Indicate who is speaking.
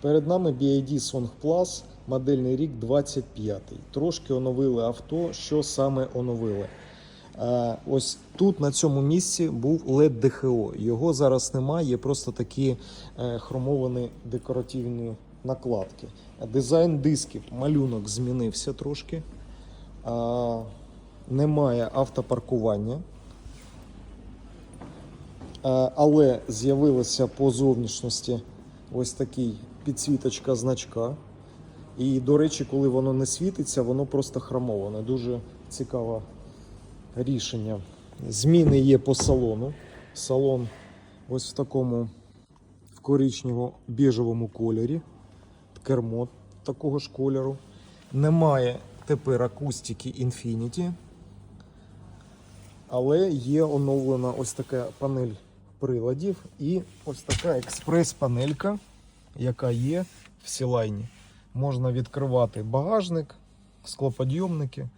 Speaker 1: Перед нами BID Song Plus, модельний рік 25. Трошки оновили авто. Що саме оновили? Е, Ось тут на цьому місці був LED DHO. Його зараз немає, є просто такі е, хромовані декоративні накладки. Дизайн дисків, малюнок змінився трошки. Немає автопаркування. Е, Але з'явилася по зовнішності ось такий підсвіточка значка. І, до речі, коли воно не світиться, воно просто хромоване. Дуже цікаве рішення. Зміни є по салону. Салон ось в такому в коричнево-біжевому кольорі. Кермо такого ж кольору. Немає тепер акустики Infinity. Але є оновлена ось така панель приладів і ось така експрес-панелька, яка є в сілайні. Можна відкривати багажник, склоподйомники,